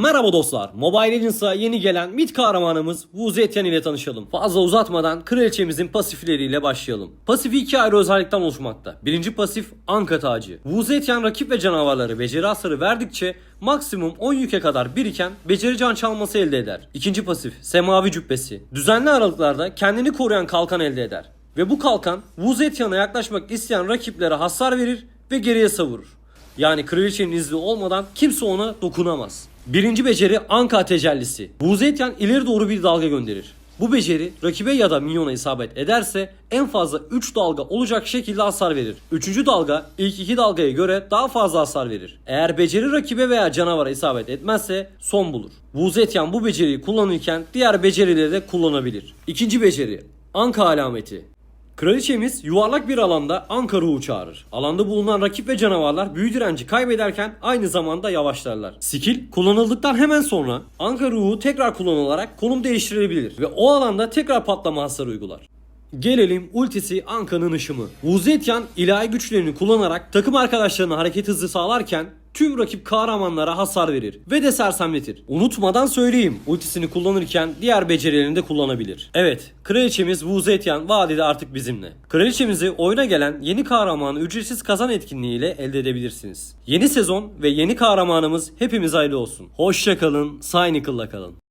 Merhaba dostlar. Mobile Legends'a yeni gelen mid kahramanımız Wu Zetian ile tanışalım. Fazla uzatmadan kraliçemizin pasifleriyle başlayalım. Pasifi iki ayrı özellikten oluşmakta. Birinci pasif Anka tacı. Wu Zetian rakip ve canavarları beceri hasarı verdikçe maksimum 10 yüke kadar biriken beceri can çalması elde eder. İkinci pasif Semavi cübbesi. Düzenli aralıklarda kendini koruyan kalkan elde eder. Ve bu kalkan Wu Zetian'a yaklaşmak isteyen rakiplere hasar verir ve geriye savurur. Yani kraliçenin izni olmadan kimse ona dokunamaz. Birinci beceri Anka tecellisi. Buzetyan ileri doğru bir dalga gönderir. Bu beceri rakibe ya da minyona isabet ederse en fazla 3 dalga olacak şekilde hasar verir. Üçüncü dalga ilk iki dalgaya göre daha fazla hasar verir. Eğer beceri rakibe veya canavara isabet etmezse son bulur. Buzetyan bu beceriyi kullanırken diğer becerileri de kullanabilir. İkinci beceri Anka alameti. Kraliçemiz yuvarlak bir alanda Anka ruhu çağırır. Alanda bulunan rakip ve canavarlar büyü direnci kaybederken aynı zamanda yavaşlarlar. Skill kullanıldıktan hemen sonra Anka ruhu tekrar kullanılarak konum değiştirilebilir ve o alanda tekrar patlama hasarı uygular. Gelelim ultisi Anka'nın ışımı. Wuzetyan ilahi güçlerini kullanarak takım arkadaşlarına hareket hızı sağlarken tüm rakip kahramanlara hasar verir ve de sersemletir. Unutmadan söyleyeyim ultisini kullanırken diğer becerilerini de kullanabilir. Evet kraliçemiz Wuzetyan vadide artık bizimle. Kraliçemizi oyuna gelen yeni kahramanı ücretsiz kazan etkinliğiyle elde edebilirsiniz. Yeni sezon ve yeni kahramanımız hepimiz hayırlı olsun. Hoşçakalın, Cynical'la kalın.